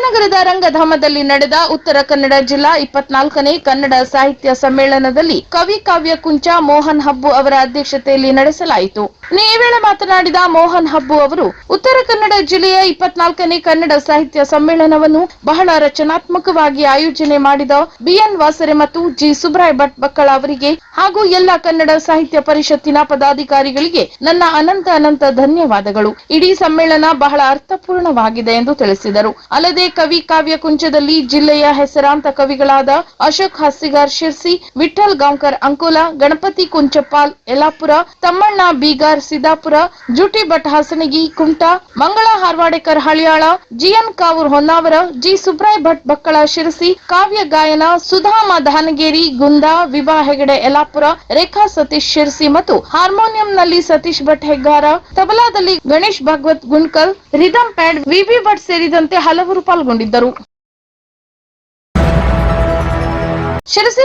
ಶಿರಸಿ ನಗರದ ರಂಗಧಾಮದಲ್ಲಿ ನಡೆದ ಉತ್ತರ ಕನ್ನಡ ಜಿಲ್ಲಾ ಇಪ್ಪತ್ನಾಲ್ಕನೇ ಕನ್ನಡ ಸಾಹಿತ್ಯ ಸಮ್ಮೇಳನದಲ್ಲಿ ಕವಿ ಕಾವ್ಯ ಕುಂಚ ಮೋಹನ್ ಹಬ್ಬು ಅವರ ಅಧ್ಯಕ್ಷತೆಯಲ್ಲಿ ನಡೆಸಲಾಯಿತು. ಈ ವೇಳೆ ಮಾತನಾಡಿದ ಮೋಹನ್ ಹಬ್ಬು ಅವರು, ಉತ್ತರ ಕನ್ನಡ ಜಿಲ್ಲೆಯ ಇಪ್ಪತ್ನಾಲ್ಕನೇ ಕನ್ನಡ ಸಾಹಿತ್ಯ ಸಮ್ಮೇಳನವನ್ನು ಬಹಳ ರಚನಾತ್ಮಕವಾಗಿ ಆಯೋಜನೆ ಮಾಡಿದ ಬಿಎನ್ ವಾಸರೆ ಮತ್ತು ಜಿ ಸುಬ್ರಾಯ್ ಭಟ್ ಬಕ್ಕಳ ಅವರಿಗೆ ಹಾಗೂ ಎಲ್ಲ ಕನ್ನಡ ಸಾಹಿತ್ಯ ಪರಿಷತ್ತಿನ ಪದಾಧಿಕಾರಿಗಳಿಗೆ ನನ್ನ ಅನಂತ ಅನಂತ ಧನ್ಯವಾದಗಳು. ಇಡೀ ಸಮ್ಮೇಳನ ಬಹಳ ಅರ್ಥಪೂರ್ಣವಾಗಿದೆ ಎಂದು ತಿಳಿಸಿದರು. ಅಲ್ಲದೆ ಕವಿ ಕಾವ್ಯ ಕುಂಚದಲ್ಲಿ ಜಿಲ್ಲೆಯ ಹೆಸರಾಂತ ಕವಿಗಳಾದ Ashok ಹಸ್ಸಿಗಾರ್ Sirsi Vithal Gaonkar Ankola, Ganapati ಕುಂಚಪಾಲ್ ಯಲಾಪುರ, Thammanna ಬೀಗಾರ್ Siddapura, ಜುಟಿ Bhat Hasanagi Kumta Mangala Harwadekar Haliyal, G N Kavoor Honnavar, G Subray Bhat Bakkala Sirsi, ಕಾವ್ಯ ಗಾಯನ, ಸುಧಾಮ ದಾನಗೇರಿ, ಗುಂದಾ ವಿವಾ ಹೆಗಡೆ ಯಲಾಪುರ, ರೇಖಾ ಸತೀಶ್ ಶಿರ್ಸಿ ಮತ್ತು ಹಾರ್ಮೋನಿಯಂನಲ್ಲಿ Satish Bhat Heggar. ತಬಲಾದಲ್ಲಿ Ganesh Bhagwat Gundkal, rhythm pad, V V Bhat ಸೇರಿದಂತೆ ಹಲವರು ಶಿರಸಿ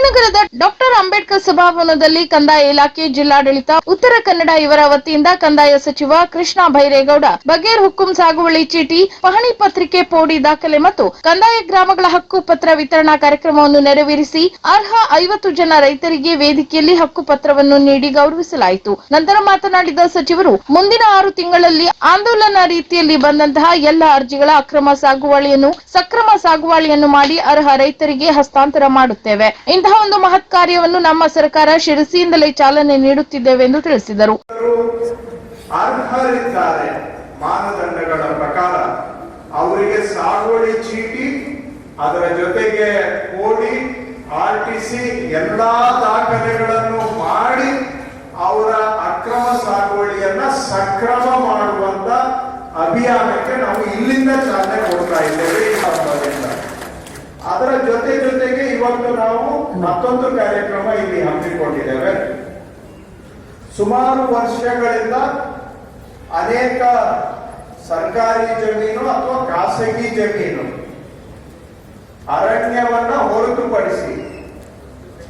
ನಗರದ ಡಾಕ್ಟರ್ ಅಂಬೇಡ್ಕರ್ ಸಭಾಭವನದಲ್ಲಿ ಕಂದಾಯ ಇಲಾಖೆ ಜಿಲ್ಲಾಡಳಿತ, ಉತ್ತರ ಕನ್ನಡ ಇವರ ವತಿಯಿಂದ ಕಂದಾಯ ಸಚಿವ ಕೃಷ್ಣ ಬೈರೇಗೌಡ ಬಗೇರ್ ಹುಕ್ಕುಂ ಸಾಗುವಳಿ ಚೀಟಿ, ಪಹಣಿ ಪತ್ರಿಕೆ ಪೋಡಿ ದಾಖಲೆ ಮತ್ತು ಕಂದಾಯ ಗ್ರಾಮಗಳ ಹಕ್ಕು ಪತ್ರ ವಿತರಣಾ ಕಾರ್ಯಕ್ರಮವನ್ನು ನೆರವೇರಿಸಿ ಅರ್ಹ ಐವತ್ತು ಜನ ರೈತರಿಗೆ ವೇದಿಕೆಯಲ್ಲಿ ಹಕ್ಕು ಪತ್ರವನ್ನು ನೀಡಿ ಗೌರವಿಸಲಾಯಿತು. ನಂತರ ಮಾತನಾಡಿದ ಸಚಿವರು, ಮುಂದಿನ ಆರು ತಿಂಗಳಲ್ಲಿ ಆಂದೋಲನ ರೀತಿಯಲ್ಲಿ ಬಂದಂತಹ ಎಲ್ಲ ಅರ್ಜಿಗಳ ಅಕ್ರಮ ಸಾಗುವಳಿಯನ್ನು, ಸಕ್ರಮ ಸಾಗುವಳಿಯನ್ನು ಮಾಡಿ ಅರ್ಹ ರೈತರಿಗೆ ಹಸ್ತಾಂತರ ಮಾಡುತ್ತೇವೆ. ಇಂತಹ ಒಂದು ಮಹತ್ ಕಾರ್ಯವನ್ನು ನಮ್ಮ ಸರ್ಕಾರ ಶಿರಸಿಯಿಂದಲೇ ಚಾಲನೆ ನೀಡುತ್ತಿದ್ದೇವೆ ಎಂದು ತಿಳಿಸಿದರು. ಅರ್ಹರಿದ್ದಾರೆ ಮಾನದಂಡಗಳ ಪ್ರಕಾರ. ಅವರಿಗೆ ಸಾಗುವಳಿ ಚೀಟಿ, ಅದರ ಜೊತೆಗೆ ಕೋಡಿ ಆರ್ ಟಿ ಸಿ ಎಲ್ಲಾ ದಾಖಲೆಗಳನ್ನು ಮಾಡಿ ಅವರ ಅಕ್ರಮ ಸಾಗುವಳಿಯನ್ನ ಸಕ್ರಮ ಮಾಡುವಂತ ಅಭಿಯಾನಕ್ಕೆ ನಾವು ಇಲ್ಲಿಂದ ಚಾಲನೆ ಕೊಡ್ತಾ ಇದ್ದೇವೆ ಈ ಹಬ್ಬದಿಂದ ಅದರ ಜೊತೆ ಜೊತೆಗೆ ಇವತ್ತು ನಾವು ಮತ್ತೊಂದು ಕಾರ್ಯಕ್ರಮ ಇಲ್ಲಿ ಹಮ್ಮಿಕೊಂಡಿದ್ದೇವೆ. ಸುಮಾರು ವರ್ಷಗಳಿಂದ ಅನೇಕ ಸರ್ಕಾರಿ ಜಮೀನು ಅಥವಾ ಖಾಸಗಿ ಜಮೀನು ಅರಣ್ಯವನ್ನ ಹೊರತುಪಡಿಸಿ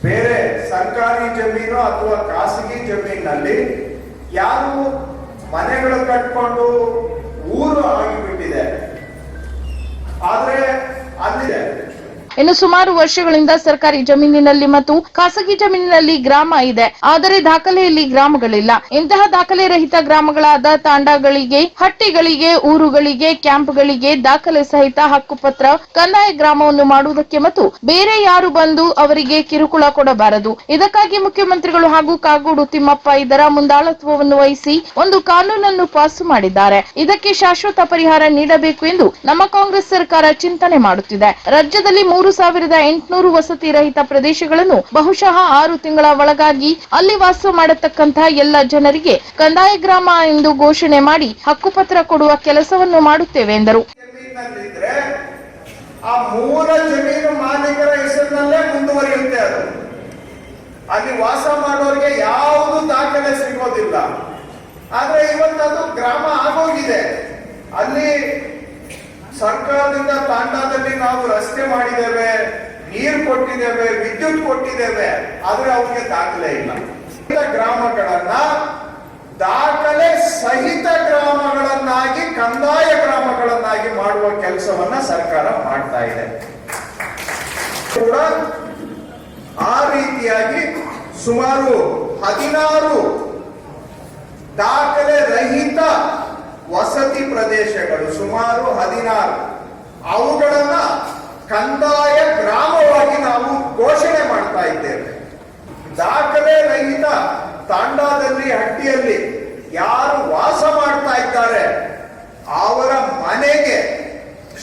ಬೇರೆ ಸರ್ಕಾರಿ ಜಮೀನು ಅಥವಾ ಖಾಸಗಿ ಜಮೀನಲ್ಲಿ ಯಾರು ಮನೆಗಳು ಕಟ್ಕೊಂಡು ಊರು ಆಗಿಬಿಟ್ಟಿದೆ. ಆದ್ರೆ ಅಲ್ಲಿದೆ. ಇನ್ನು ಸುಮಾರು ವರ್ಷಗಳಿಂದ ಸರ್ಕಾರಿ ಜಮೀನಿನಲ್ಲಿ ಮತ್ತು ಖಾಸಗಿ ಜಮೀನಿನಲ್ಲಿ ಗ್ರಾಮ ಇದೆ. ಆದರೆ ದಾಖಲೆಯಲ್ಲಿ ಗ್ರಾಮಗಳಿಲ್ಲ. ಇಂತಹ ದಾಖಲೆ ರಹಿತ ಗ್ರಾಮಗಳಾದ ತಾಂಡಗಳಿಗೆ, ಹಟ್ಟಿಗಳಿಗೆ, ಊರುಗಳಿಗೆ, ಕ್ಯಾಂಪ್ಗಳಿಗೆ ದಾಖಲೆ ಸಹಿತ ಹಕ್ಕುಪತ್ರ ಕಂದಾಯ ಗ್ರಾಮವನ್ನು ಮಾಡುವುದಕ್ಕೆ ಮತ್ತು ಬೇರೆ ಯಾರು ಬಂದು ಅವರಿಗೆ ಕಿರುಕುಳ ಕೊಡಬಾರದು. ಇದಕ್ಕಾಗಿ ಮುಖ್ಯಮಂತ್ರಿಗಳು ಹಾಗೂ ಕಾಗೋಡು ತಿಮ್ಮಪ್ಪ ಇದರ ಮುಂದಾಳತ್ವವನ್ನು ವಹಿಸಿ ಒಂದು ಕಾನೂನನ್ನು ಪಾಸು ಮಾಡಿದ್ದಾರೆ. ಇದಕ್ಕೆ ಶಾಶ್ವತ ಪರಿಹಾರ ನೀಡಬೇಕು ಎಂದು ನಮ್ಮ ಕಾಂಗ್ರೆಸ್ ಸರ್ಕಾರ ಚಿಂತನೆ ಮಾಡುತ್ತಿದೆ. ರಾಜ್ಯದಲ್ಲಿ ಮೂರು ಸಾವಿರದ ಎಂಟುನೂರು ವಸತಿ ರಹಿತ ಪ್ರದೇಶಗಳನ್ನು ಬಹುಶಃ ಆರು ತಿಂಗಳ ಒಳಗಾಗಿ ಅಲ್ಲಿ ವಾಸ ಮಾಡತಕ್ಕಂತಹ ಎಲ್ಲ ಜನರಿಗೆ ಕಂದಾಯ ಗ್ರಾಮ ಎಂದು ಘೋಷಣೆ ಮಾಡಿ ಹಕ್ಕುಪತ್ರ ಕೊಡುವ ಕೆಲಸವನ್ನು ಮಾಡುತ್ತೇವೆ ಎಂದರು. ಅದು. ಅಲ್ಲಿ ವಾಸ ಮಾಡೋರಿಗೆ ಯಾವುದು ದಾಖಲೆ ಸಿಗೋದಿಲ್ಲ. ಆದ್ರೆ ಇವತ್ತದು ಗ್ರಾಮ ಆಗೋಗಿದೆ. ಅಲ್ಲಿ ಸರ್ಕಾರದಿಂದ ತಾಂಡಾದಲ್ಲಿ ನಾವು ರಸ್ತೆ ಮಾಡಿದ್ದೇವೆ, ನೀರು ಕೊಟ್ಟಿದ್ದೇವೆ, ವಿದ್ಯುತ್ ಕೊಟ್ಟಿದ್ದೇವೆ, ಆದ್ರೆ ಅವ್ರಿಗೆ ದಾಖಲೆ ಇಲ್ಲ. ಗ್ರಾಮಗಳನ್ನ ದಾಖಲೆ ಸಹಿತ ಗ್ರಾಮಗಳನ್ನಾಗಿ, ಕಂದಾಯ ಗ್ರಾಮಗಳನ್ನಾಗಿ ಮಾಡುವ ಕೆಲಸವನ್ನ ಸರ್ಕಾರ ಮಾಡ್ತಾ ಇದೆ. ಕೂಡ ಆ ರೀತಿಯಾಗಿ ಸುಮಾರು ಹದಿನಾರು ದಾಖಲೆ ರಹಿತ ವಸತಿ ಪ್ರದೇಶಗಳು ಸುಮಾರು ಹದಿನಾರು. ಅವುಗಳನ್ನ ಕಂದಾಯ ಗ್ರಾಮವಾಗಿ ನಾವು ಘೋಷಣೆ ಮಾಡ್ತಾ ಇದ್ದೇವೆ. ದಾಖಲೆ ರಹಿತ ತಾಂಡಾದಲ್ಲಿ, ಹಟ್ಟಿಯಲ್ಲಿ ಯಾರು ವಾಸ ಮಾಡ್ತಾ ಇದ್ದಾರೆ, ಅವರ ಮನೆಗೆ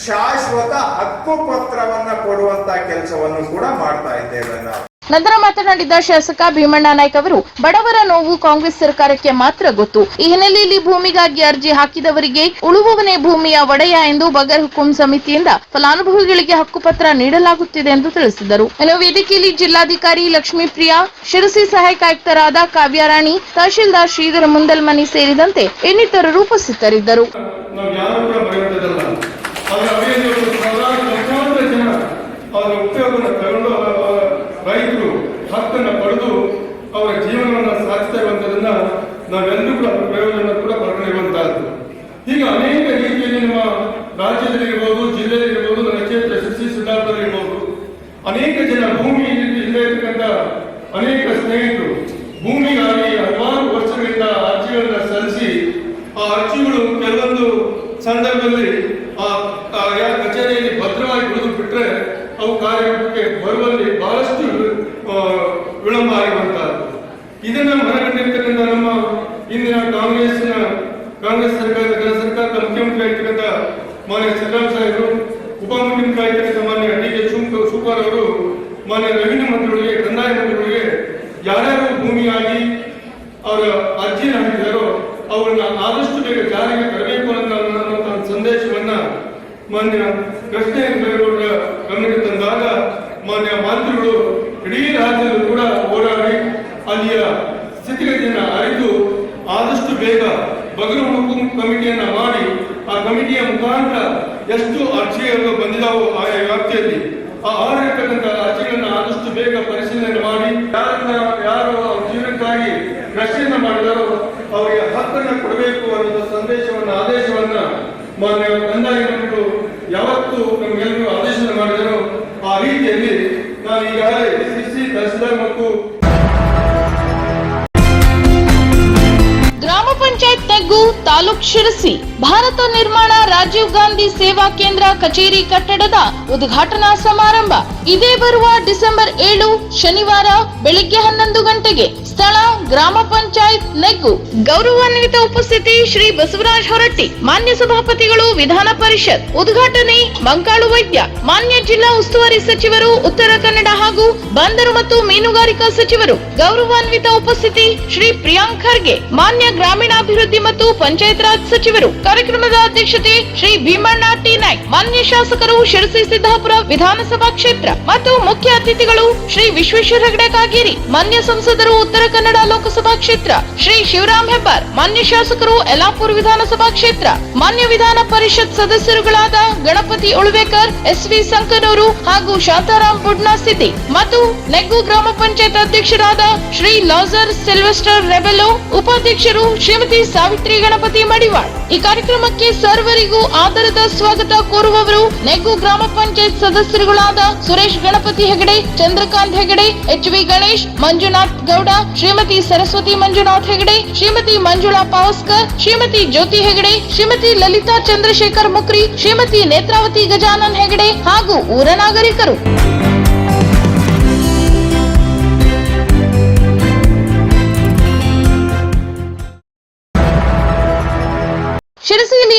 ಶಾಶ್ವತ ಹಕ್ಕು ಪತ್ರವನ್ನ ಕೊಡುವಂತ ಕೆಲಸವನ್ನು ಕೂಡ ಮಾಡ್ತಾ ಇದ್ದೇವೆ ನಾವು. ನಂತರ ಮಾತನಾಡಿದ ಶಾಸಕ ಭೀಮಣ್ಣ ನಾಯ್ಕ ಅವರು ಬಡವರ ನೋವು ಕಾಂಗ್ರೆಸ್ ಸರ್ಕಾರಕ್ಕೆ ಮಾತ್ರ ಗೊತ್ತು. ಈ ಹಿನ್ನೆಲೆಯಲ್ಲಿ ಭೂಮಿಗಾಗಿ ಅರ್ಜಿ ಹಾಕಿದವರಿಗೆ ಉಳುವವನೇ ಭೂಮಿಯ ಒಡೆಯ ಎಂದು ಬಗರ್ ಹುಕುಂ ಸಮಿತಿಯಿಂದ ಫಲಾನುಭವಿಗಳಿಗೆ ಹಕ್ಕುಪತ್ರ ನೀಡಲಾಗುತ್ತಿದೆ ಎಂದು ತಿಳಿಸಿದರು. ಇನ್ನು ವೇದಿಕೆಯಲ್ಲಿ ಜಿಲ್ಲಾಧಿಕಾರಿ ಲಕ್ಷ್ಮೀಪ್ರಿಯಾ ಶಿರಸಿ ಸಹಾಯಕ ಆಯುಕ್ತರಾದ ಕಾವ್ಯರಾಣಿ ತಹಶೀಲ್ದಾರ್ ಶ್ರೀಧರ ಮುಂದಲ್ಮನಿ ಸೇರಿದಂತೆ ಇನ್ನಿತರರು ಉಪಸ್ಥಿತರಿದ್ದರು. ಬರೆಯುವಂಥದ್ದಲ್ಲ ಅಭಿವೃದ್ಧಿ ಸಾವಿರಾರು ಲಕ್ಷಾಂತರ ಜನ ಅದರ ಉಪಯೋಗವನ್ನು ತಗೊಂಡು ಅವರ- ಅವರ ರೈತರು ಹಕ್ಕನ್ನು ಪಡೆದು ಅವರ ಜೀವನವನ್ನು ಸಾಧಿಸ್ತಾ ಇರುವಂಥದ್ದನ್ನ ನಾವೆಲ್ಲರೂ ಕೂಡ ಕೂಡ ಪಡ್ಕೊಂಡಿರುವಂತಹದ್ದು ಹೀಗೆ ಅನೇಕ ರೀತಿಯಲ್ಲಿ ನಮ್ಮ ರಾಜ್ಯದಲ್ಲಿರ್ಬೋದು ಜಿಲ್ಲೆಯಲ್ಲಿರ್ಬೋದು ಅನೇಕ ಜನ ಭೂಮಿ ಇಲ್ಲದೆ ಅನೇಕ ಸ್ನೇಹಿತರು ಭೂಮಿಗಾಗಿ ಹಲವಾರು ವರ್ಷಗಳಿಂದ ಅರ್ಜಿಗಳನ್ನ ಸಲ್ಲಿಸಿ ಆ ಅರ್ಜಿಗಳು ಕೆಲವೊಂದು ಸಂದರ್ಭದಲ್ಲಿ ಆ ಆ ಕಚೇರಿಯಲ್ಲಿ ಭದ್ರವಾಗಿ ಉಳಿದು ಬಿಟ್ಟರೆ ಅವು ಕಾರ್ಯಕ್ಕೆ ಬರುವಲ್ಲಿ ಬಹಳಷ್ಟು ವಿಳಂಬ ಆಗಿರುವಂತಹದ್ದು ಇದನ್ನ ಮನಗಂಡಿರ್ತಕ್ಕಂಥ ನಮ್ಮ ಇಂದಿನ ಕಾಂಗ್ರೆಸ್ನ ಕಾಂಗ್ರೆಸ್ ಸರ್ಕಾರದ ಕೇಂದ್ರ ಸರ್ಕಾರದ ಮುಖ್ಯಮಂತ್ರಿ ಆಗಿರ್ತಕ್ಕಂಥ ಮಾನ್ಯ ಸಿದ್ದರಾಮ ಸಾಹೇಬರು, ಉಪಮುಖ್ಯಮಂತ್ರಿ ಆಗಿರ್ತಕ್ಕಂಥ ಮಾನ್ಯ ಡಿ ಕೆ ಶಿವಕುಮಾರ್ ಅವರು, ಮಾನ್ಯ ರೆವಿನ್ಯೂ ಮಂತ್ರಿಗಳಿಗೆ, ಕಂದಾಯ ಮಂತ್ರಿಗಳಿಗೆ ಯಾರ್ಯಾರು ಭೂಮಿಯಾಗಿ ಅವರ ಅರ್ಜಿ ಹಾಕಿದಾರೋ ಅವರನ್ನ ಆದಷ್ಟು ಬೇಗ ಜಾರಿಗೆ ಮಾನ್ಯ ಕೃಷ್ಣ ಬೈರೇಗೌಡರ ಗಮನಕ್ಕೆ ತಂದಾಗ ಮಾನ್ಯ ಮಂತ್ರಿಗಳು ಇಡೀ ರಾಜ್ಯದಲ್ಲೂ ಕೂಡ ಓಡಾಡಿ ಅಲ್ಲಿಯ ಸ್ಥಿತಿಗತಿಯನ್ನ ಅರಿತು ಆದಷ್ಟು ಬೇಗ ಬಗರು ಕಮಿಟಿಯನ್ನ ಮಾಡಿ ಆ ಕಮಿಟಿಯ ಮುಖಾಂತರ ಎಷ್ಟು ಅರ್ಜಿಗಳು ಬಂದಿದಾವೋ ಆಯಾ ವ್ಯಾಪ್ತಿಯಲ್ಲಿ ಆ ಆಗಿರ್ತಕ್ಕಂಥ ಅರ್ಜಿಗಳನ್ನ ಆದಷ್ಟು ಬೇಗ ಪರಿಶೀಲನೆ ಮಾಡಿ ಯಾರನ್ನ ಯಾರು ಅವ್ರ ಜೀವನಕ್ಕಾಗಿ ಪ್ರಶ್ನೆಯನ್ನ ಮಾಡಿದಾರೋ ಅವರಿಗೆ ಹಕ್ಕನ್ನ ಕೊಡಬೇಕು ಅನ್ನೋ ಸಂದೇಶವನ್ನ ಆದೇಶವನ್ನ ಮಾನ್ಯ ಕಂದಾಯ ಮಂತ್ರಿಗಳು ಯಾವತ್ತು ನಮಗೆಲ್ಲರೂ ಆದೇಶನ ಮಾಡಿದರೋ ಆ ರೀತಿಯಲ್ಲಿ ನಾನು ಈಗಾಗಲೇ ಸಿಸಿ ತಹಸೀಲ್ದಾರ್ ಮತ್ತು ಗ್ರಾಮ ಪಂಚಾಯತ್ ನೆಗ್ಗು ತಾಲೂಕ್ ಶಿರಸಿ ಭಾರತ ನಿರ್ಮಾಣ ರಾಜೀವ್ ಗಾಂಧಿ ಸೇವಾ ಕೇಂದ್ರ ಕಚೇರಿ ಕಟ್ಟಡದ ಉದ್ಘಾಟನಾ ಸಮಾರಂಭ. ಇದೇ ಬರುವ ಡಿಸೆಂಬರ್ ಏಳು, ಶನಿವಾರ ಬೆಳಿಗ್ಗೆ ಹನ್ನೊಂದು ಗಂಟೆಗೆ ಸ್ಥಳ ಗ್ರಾಮ ಪಂಚಾಯತ್ ನೆಗ್ಗು. ಗೌರವಾನ್ವಿತ ಉಪಸ್ಥಿತಿ ಶ್ರೀ ಬಸವರಾಜ್ ಹೊರಟ್ಟಿ, ಮಾನ್ಯ ಸಭಾಪತಿಗಳು ವಿಧಾನ ಪರಿಷತ್. ಉದ್ಘಾಟನೆ ಮಂಕಾಳು ವೈದ್ಯ, ಮಾನ್ಯ ಜಿಲ್ಲಾ ಉಸ್ತುವಾರಿ ಸಚಿವರು, ಉತ್ತರ ಕನ್ನಡ ಹಾಗೂ ಬಂದರು ಮತ್ತು ಮೀನುಗಾರಿಕಾ ಸಚಿವರು. ಗೌರವಾನ್ವಿತ ಉಪಸ್ಥಿತಿ ಶ್ರೀ ಪ್ರಿಯಾಂಕ್ ಖರ್ಗೆ, ಮಾನ್ಯ ಗ್ರಾಮೀಣಾಭಿವೃದ್ಧಿ ಮತ್ತು ಪಂಚಾಯತ್ ರಾಜ್ ಸಚಿವರು. ಕಾರ್ಯಕ್ರಮದ ಅಧ್ಯಕ್ಷತೆ ಶ್ರೀ ಭೀಮಣ್ಣ ಟಿ ನಾಯ್ಕ್. ಮಾನ್ಯ ಶಾಸಕರು ಶಿರಸಿ ಸಿದ್ದಾಪುರ ವಿಧಾನಸಭಾ ಕ್ಷೇತ್ರ ಮತ್ತು ಮುಖ್ಯ ಅತಿಥಿಗಳು ಶ್ರೀ ವಿಶ್ವೇಶ್ವರ ಹೆಗಡೆ ಕಾಗೇರಿ, ಮಾನ್ಯ ಸಂಸದರು ಉತ್ತರ ಕನ್ನಡ ಲೋಕಸಭಾ ಕ್ಷೇತ್ರ ಶ್ರೀ ಶಿವರಾಮ್ ಹೆಬ್ಬಾರ್, ಮಾನ್ಯ ಶಾಸಕರು ಯಲಾಪುರ್ ವಿಧಾನಸಭಾ ಕ್ಷೇತ್ರ, ಮಾನ್ಯ ವಿಧಾನ ಪರಿಷತ್ ಸದಸ್ಯರುಗಳಾದ ಗಣಪತಿ ಉಳ್ವೇಕರ್ ಎಸ್ ವಿ ಸಂಕನೂರು ಹಾಗೂ ಶಾಂತಾರಾಮ್ ಬುಡ್ನಾ ಸಿದ್ದಿ ಮತ್ತು ನೆಗ್ಗು ಗ್ರಾಮ ಪಂಚಾಯತ್ ಅಧ್ಯಕ್ಷರಾದ ಶ್ರೀ ಲಾಜರ್ ಸಿಲ್ವೆಸ್ಟರ್ ರೆಬೆಲೋ ಉಪಾಧ್ಯಕ್ಷರು ಶ್ರೀಮತಿ ಸಾವಿತ್ರಿ ಗಣಪತಿ ಮಡಿವಾಳ್. ಈ ಕಾರ್ಯಕ್ರಮಕ್ಕೆ ಸರ್ವರಿಗೂ ಆದರದ ಸ್ವಾಗತ ಕೋರುವವರು ನೆಗ್ಗು ಗ್ರಾಮ ಪಂಚಾಯತ್ ಸದಸ್ಯರುಗಳಾದ ಸುರೇಶ್ ಗಣಪತಿ ಹೆಗಡೆ, ಚಂದ್ರಕಾಂತ್ ಹೆಗಡೆ, ಎಚ್ ವಿ ಗಣೇಶ್, ಮಂಜುನಾಥ್ ಗೌಡ, ಶ್ರೀಮತಿ ಸರಸ್ವತಿ ಮಂಜುನಾಥ್ ಹೆಗಡೆ, ಶ್ರೀಮತಿ ಮಂಜುಳಾ ಪಾವಸ್ಕರ್, ಶ್ರೀಮತಿ ಜ್ಯೋತಿ ಹೆಗಡೆ, ಶ್ರೀಮತಿ ಲಲಿತಾ ಚಂದ್ರಶೇಖರ್ ಮುಕ್ರಿ, ಶ್ರೀಮತಿ ನೇತ್ರಾವತಿ ಗಜಾನನ್ ಹೆಗಡೆ ಹಾಗೂ ಊರ ನಾಗರಿಕರು.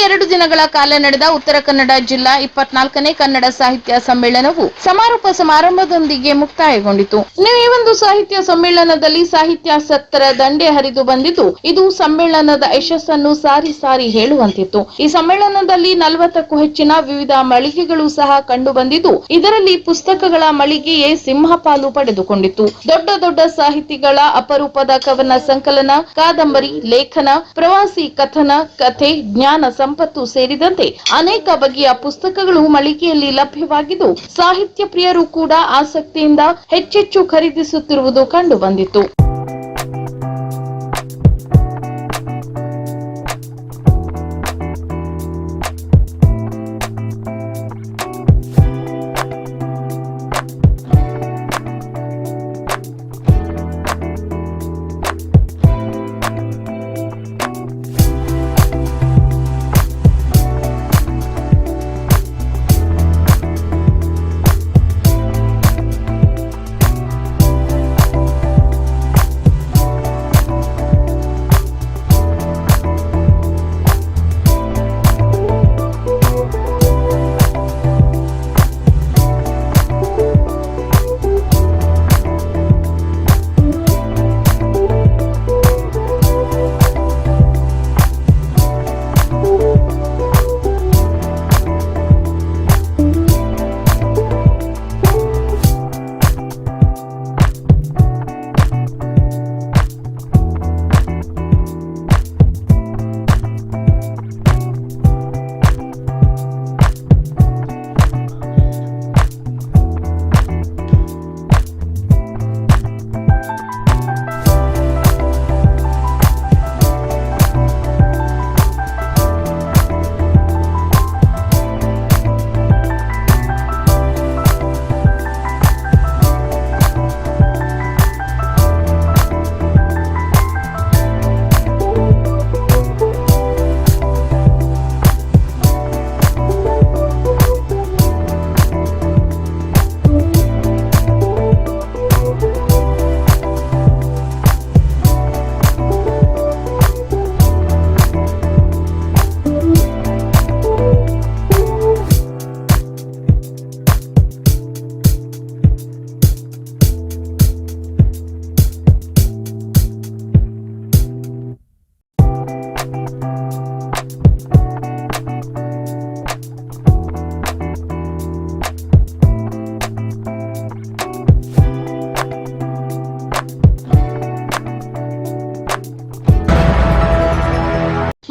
ಎರಡು ದಿನಗಳ ಕಾಲ ನಡೆದ ಉತ್ತರ ಕನ್ನಡ ಜಿಲ್ಲಾ ಇಪ್ಪತ್ನಾಲ್ಕನೇ ಕನ್ನಡ ಸಾಹಿತ್ಯ ಸಮ್ಮೇಳನವು ಸಮಾರೋಪ ಸಮಾರಂಭದೊಂದಿಗೆ ಮುಕ್ತಾಯಗೊಂಡಿತು. ಈ ಒಂದು ಸಾಹಿತ್ಯ ಸಮ್ಮೇಳನದಲ್ಲಿ ಸಾಹಿತ್ಯಾಸಕ್ತರ ದಂಡೆ ಹರಿದು ಬಂದಿದ್ದು, ಇದು ಸಮ್ಮೇಳನದ ಯಶಸ್ಸನ್ನು ಸಾರಿ ಸಾರಿ ಹೇಳುವಂತಿತ್ತು. ಈ ಸಮ್ಮೇಳನದಲ್ಲಿ ನಲವತ್ತಕ್ಕೂ ಹೆಚ್ಚಿನ ವಿವಿಧ ಮಳಿಗೆಗಳು ಸಹ ಕಂಡು ಬಂದಿದ್ದು, ಇದರಲ್ಲಿ ಪುಸ್ತಕಗಳ ಮಳಿಗೆಯೇ ಸಿಂಹಪಾಲು ಪಡೆದುಕೊಂಡಿತು ದೊಡ್ಡ ದೊಡ್ಡ ಸಾಹಿತಿಗಳ ಅಪರೂಪದ ಕವನ ಸಂಕಲನ, ಕಾದಂಬರಿ, ಲೇಖನ, ಪ್ರವಾಸಿ ಕಥನ, ಕಥೆ, ಜ್ಞಾನ ಸಂಪತ್ತು ಸೇರಿದಂತೆ ಅನೇಕ ಬಗೆಯ ಪುಸ್ತಕಗಳು ಮಳಿಗೆಯಲ್ಲಿ ಲಭ್ಯವಾಗಿದ್ದು ಸಾಹಿತ್ಯ ಪ್ರಿಯರು ಕೂಡ ಆಸಕ್ತಿಯಿಂದ ಹೆಚ್ಚೆಚ್ಚು ಖರೀದಿಸುತ್ತಿರುವುದು ಕಂಡು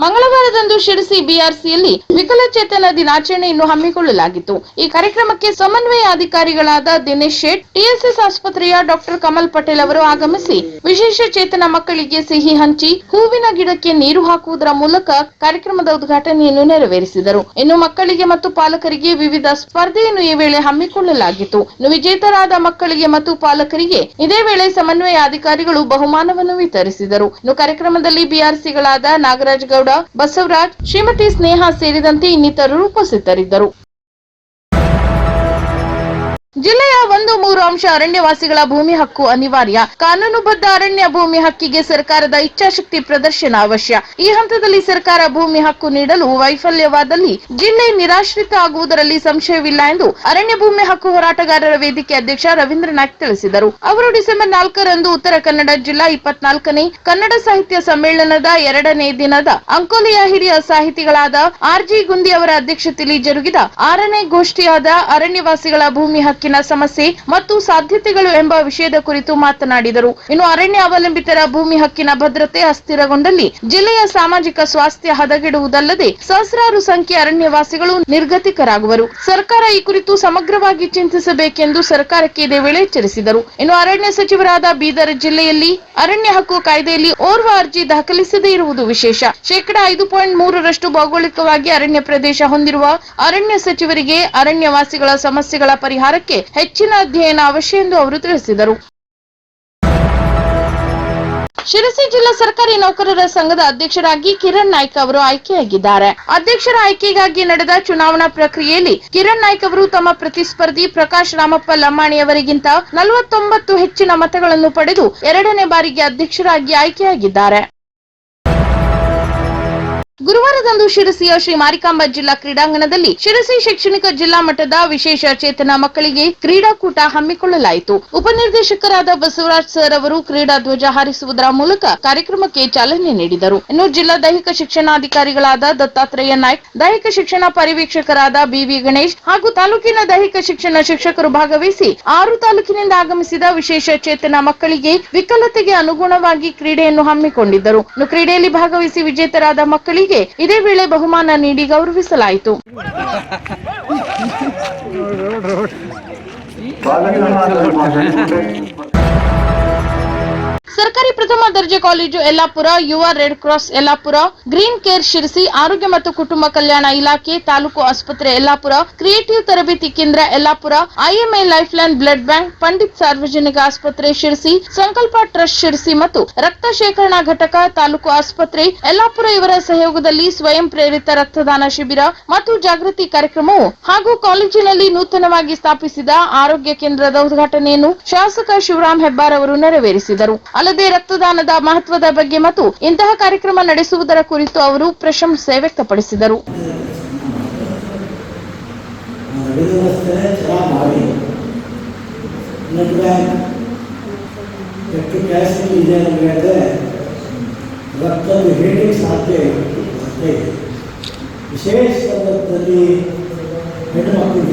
ಬಂದಿತ್ತು ಶಿರಸಿ ಬಿಆರ್ಸಿಯಲ್ಲಿ ವಿಕಲಚೇತನ ದಿನಾಚರಣೆಯನ್ನು ಹಮ್ಮಿಕೊಳ್ಳಲಾಗಿತ್ತು. ಈ ಕಾರ್ಯಕ್ರಮಕ್ಕೆ ಸಮನ್ವಯ ಅಧಿಕಾರಿಗಳಾದ ದಿನೇಶ್ ಶೇಟ್, ಟಿಎಸ್ಎಸ್ ಆಸ್ಪತ್ರೆಯ ಡಾಕ್ಟರ್ ಕಮಲ್ ಪಟೇಲ್ ಅವರು ಆಗಮಿಸಿ ವಿಶೇಷ ಚೇತನ ಮಕ್ಕಳಿಗೆ ಸಿಹಿ ಹಂಚಿ, ಹೂವಿನ ಗಿಡಕ್ಕೆ ನೀರು ಹಾಕುವುದರ ಮೂಲಕ ಕಾರ್ಯಕ್ರಮದ ಉದ್ಘಾಟನೆಯನ್ನು ನೆರವೇರಿಸಿದರು. ಇನ್ನು ಮಕ್ಕಳಿಗೆ ಮತ್ತು ಪಾಲಕರಿಗೆ ವಿವಿಧ ಸ್ಪರ್ಧೆಯನ್ನು ಈ ವೇಳೆ ಹಮ್ಮಿಕೊಳ್ಳಲಾಗಿತ್ತು. ವಿಜೇತರಾದ ಮಕ್ಕಳಿಗೆ ಮತ್ತು ಪಾಲಕರಿಗೆ ಇದೇ ವೇಳೆ ಸಮನ್ವಯ ಅಧಿಕಾರಿಗಳು ಬಹುಮಾನವನ್ನು ವಿತರಿಸಿದರು. ಇನ್ನು ಕಾರ್ಯಕ್ರಮದಲ್ಲಿ ಬಿಆರ್ಸಿಗಳಾದ ನಾಗರಾಜ್ ಗೌಡ ಬಸವರಾಜ್ ಶ್ರೀಮತಿ ಸ್ನೇಹ ಸೇರಿದಂತೆ ಇನ್ನಿತರರು ಉಪಸ್ಥಿತರಿದ್ದರು. ಜಿಲ್ಲೆಯ ಒಂದು ಮೂರು ಅಂಶ ಅರಣ್ಯವಾಸಿಗಳ ಭೂಮಿ ಹಕ್ಕು ಅನಿವಾರ್ಯ. ಕಾನೂನುಬದ್ಧ ಅರಣ್ಯ ಭೂಮಿ ಹಕ್ಕಿಗೆ ಸರ್ಕಾರದ ಇಚ್ಛಾಶಕ್ತಿ ಪ್ರದರ್ಶನ ಅವಶ್ಯ. ಈ ಹಂತದಲ್ಲಿ ಸರ್ಕಾರ ಭೂಮಿ ಹಕ್ಕು ನೀಡಲು ವೈಫಲ್ಯವಾದಲ್ಲಿ ಜಿಲ್ಲೆ ನಿರಾಶ್ರಿತ ಆಗುವುದರಲ್ಲಿ ಸಂಶಯವಿಲ್ಲ ಎಂದು ಅರಣ್ಯ ಭೂಮಿ ಹಕ್ಕು ಹೋರಾಟಗಾರರ ವೇದಿಕೆ ಅಧ್ಯಕ್ಷ ರವೀಂದ್ರನಾಥ್ ತಿಳಿಸಿದರು. ಅವರು ಡಿಸೆಂಬರ್ ನಾಲ್ಕರಂದು ಉತ್ತರ ಕನ್ನಡ ಜಿಲ್ಲಾ ಇಪ್ಪತ್ನಾಲ್ಕನೇ ಕನ್ನಡ ಸಾಹಿತ್ಯ ಸಮ್ಮೇಳನದ ಎರಡನೇ ದಿನದ ಅಂಕೋಲೆಯ ಹಿರಿಯ ಸಾಹಿತಿಗಳಾದ ಆರ್ ಜಿ ಗುಂದಿ ಅವರ ಅಧ್ಯಕ್ಷತೆಯಲ್ಲಿ ಜರುಗಿದ ಆರನೇ ಗೋಷ್ಠಿಯಾದ ಅರಣ್ಯವಾಸಿಗಳ ಭೂಮಿ ಹಕ್ಕಿನ ಸಮಸ್ಯೆ ಮತ್ತು ಸಾಧ್ಯತೆಗಳು ಎಂಬ ವಿಷಯದ ಕುರಿತು ಮಾತನಾಡಿದರು. ಇನ್ನು ಅರಣ್ಯ ಅವಲಂಬಿತರ ಭೂಮಿ ಹಕ್ಕಿನ ಭದ್ರತೆ ಅಸ್ಥಿರಗೊಂಡಲ್ಲಿ ಜಿಲ್ಲೆಯ ಸಾಮಾಜಿಕ ಸ್ವಾಸ್ಥ್ಯ ಹದಗೆಡುವುದಲ್ಲದೆ ಸಹಸ್ರಾರು ಸಂಖ್ಯೆ ಅರಣ್ಯವಾಸಿಗಳು ನಿರ್ಗತಿಕರಾಗುವರು. ಸರ್ಕಾರ ಈ ಕುರಿತು ಸಮಗ್ರವಾಗಿ ಚಿಂತಿಸಬೇಕೆಂದು ಸರ್ಕಾರಕ್ಕೆ ಇದೇ ವೇಳೆ ಎಚ್ಚರಿಸಿದರು. ಇನ್ನು ಅರಣ್ಯ ಸಚಿವರಾದ ಬೀದರ್ ಜಿಲ್ಲೆಯಲ್ಲಿ ಅರಣ್ಯ ಹಕ್ಕು ಕಾಯ್ದೆಯಲ್ಲಿ ಓರ್ವ ಅರ್ಜಿ ದಾಖಲಿಸದೇ ಇರುವುದು ವಿಶೇಷ. ಶೇಕಡ ಐದು ಪಾಯಿಂಟ್ ಮೂರರಷ್ಟು ಭೌಗೋಳಿಕವಾಗಿ ಅರಣ್ಯ ಪ್ರದೇಶ ಹೊಂದಿರುವ ಅರಣ್ಯ ಸಚಿವರಿಗೆ ಅರಣ್ಯವಾಸಿಗಳ ಸಮಸ್ಯೆಗಳ ಪರಿಹಾರಕ್ಕೆ ಹೆಚ್ಚಿನ ಅಧ್ಯಯನ ಅವಶ್ಯ ಎಂದು ಅವರು ತಿಳಿಸಿದರು. ಶಿರಸಿ ಜಿಲ್ಲಾ ಸರ್ಕಾರಿ ನೌಕರರ ಸಂಘದ ಅಧ್ಯಕ್ಷರಾಗಿ ಕಿರಣ್ ನಾಯ್ಕ ಅವರು ಆಯ್ಕೆಯಾಗಿದ್ದಾರೆ. ಅಧ್ಯಕ್ಷರ ಆಯ್ಕೆಗಾಗಿ ನಡೆದ ಚುನಾವಣಾ ಪ್ರಕ್ರಿಯೆಯಲ್ಲಿ ಕಿರಣ್ ನಾಯ್ಕ ಅವರು ತಮ್ಮ ಪ್ರತಿಸ್ಪರ್ಧಿ ಪ್ರಕಾಶ್ ರಾಮಪ್ಪ ಲಮ್ಮಾಣಿ ಅವರಿಗಿಂತ ನಲವತ್ತೊಂಬತ್ತು ಹೆಚ್ಚಿನ ಮತಗಳನ್ನು ಪಡೆದು ಎರಡನೇ ಬಾರಿಗೆ ಅಧ್ಯಕ್ಷರಾಗಿ ಆಯ್ಕೆಯಾಗಿದ್ದಾರೆ. ಗುರುವಾರದಂದು ಶಿರಸಿಯ ಶ್ರೀ ಮಾರಿಕಾಂಬಾ ಜಿಲ್ಲಾ ಕ್ರೀಡಾಂಗಣದಲ್ಲಿ ಶಿರಸಿ ಶೈಕ್ಷಣಿಕ ಜಿಲ್ಲಾ ಮಟ್ಟದ ವಿಶೇಷ ಚೇತನ ಮಕ್ಕಳಿಗೆ ಕ್ರೀಡಾಕೂಟ ಹಮ್ಮಿಕೊಳ್ಳಲಾಯಿತು. ಉಪನಿರ್ದೇಶಕರಾದ ಬಸವರಾಜ್ ಸರ್ ಅವರು ಕ್ರೀಡಾ ಧ್ವಜ ಹಾರಿಸುವುದರ ಮೂಲಕ ಕಾರ್ಯಕ್ರಮಕ್ಕೆ ಚಾಲನೆ ನೀಡಿದರು. ಇನ್ನು ಜಿಲ್ಲಾ ದೈಹಿಕ ಶಿಕ್ಷಣಾಧಿಕಾರಿಗಳಾದ ದತ್ತಾತ್ರೇಯ ನಾಯ್ಕ್, ದೈಹಿಕ ಶಿಕ್ಷಣ ಪರಿವೀಕ್ಷಕರಾದ ಬಿವಿ ಗಣೇಶ್ ಹಾಗೂ ತಾಲೂಕಿನ ದೈಹಿಕ ಶಿಕ್ಷಣ ಶಿಕ್ಷಕರು ಭಾಗವಹಿಸಿ ಆರು ತಾಲೂಕಿನಿಂದ ಆಗಮಿಸಿದ ವಿಶೇಷ ಚೇತನ ಮಕ್ಕಳಿಗೆ ವಿಕಲತೆಗೆ ಅನುಗುಣವಾಗಿ ಕ್ರೀಡೆಯನ್ನು ಹಮ್ಮಿಕೊಂಡಿದ್ದರು. ಕ್ರೀಡೆಯಲ್ಲಿ ಭಾಗವಹಿಸಿ ವಿಜೇತರಾದ ಮಕ್ಕಳಿಗೆ ಇದೇ ವೇಳೆ ಬಹುಮಾನ ನೀಡಿ ಗೌರವಿಸಲಾಯಿತು. ಸರ್ಕಾರಿ ಪ್ರಥಮ ದರ್ಜೆ ಕಾಲೇಜು ಯಲ್ಲಾಪುರ, ಯುವ red cross Yellapur, green care Sirsi, ಆರೋಗ್ಯ ಮತ್ತು ಕುಟುಂಬ ಕಲ್ಯಾಣ ಇಲಾಖೆ, ತಾಲೂಕು ಆಸ್ಪತ್ರೆ ಯಲ್ಲಾಪುರ, ಕ್ರಿಯೇಟಿವ್ ತರಬೇತಿ ಕೇಂದ್ರ Yellapur, IMA life line blood bank, Pandit ಸಾರ್ವಜನಿಕ ಆಸ್ಪತ್ರೆ ಶಿರಸಿ, ಸಂಕಲ್ಪ ಟ್ರಸ್ಟ್ ಶಿರಸಿ ಮತ್ತು ರಕ್ತ ಶೇಖರಣಾ ಘಟಕ ತಾಲೂಕು ಆಸ್ಪತ್ರೆ ಯಲ್ಲಾಪುರ ಇವರ ಸಹಯೋಗದಲ್ಲಿ ಸ್ವಯಂ ಪ್ರೇರಿತ ರಕ್ತದಾನ ಶಿಬಿರ ಮತ್ತು ಜಾಗೃತಿ ಕಾರ್ಯಕ್ರಮವು ಹಾಗೂ ಕಾಲೇಜಿನಲ್ಲಿ ನೂತನವಾಗಿ ಸ್ಥಾಪಿಸಿದ ಆರೋಗ್ಯ ಕೇಂದ್ರದ ಉದ್ಘಾಟನೆಯನ್ನು ಶಾಸಕ ಶಿವರಾಮ್ ಹೆಬ್ಬಾರ್ ಅವರು ನೆರವೇರಿಸಿದರು. ಅಲ್ಲದೆ ರಕ್ತದಾನದ ಮಹತ್ವದ ಬಗ್ಗೆ ಮತ್ತು ಇಂತಹ ಕಾರ್ಯಕ್ರಮ ನಡೆಸುವುದರ ಕುರಿತು ಅವರು ಪ್ರಶಂಸೆ ವ್ಯಕ್ತಪಡಿಸಿದರು. ವಿಶೇಷ ಸಂದರ್ಭದಲ್ಲಿ ಹೆಣ್ಣು ಮಕ್ಕಳು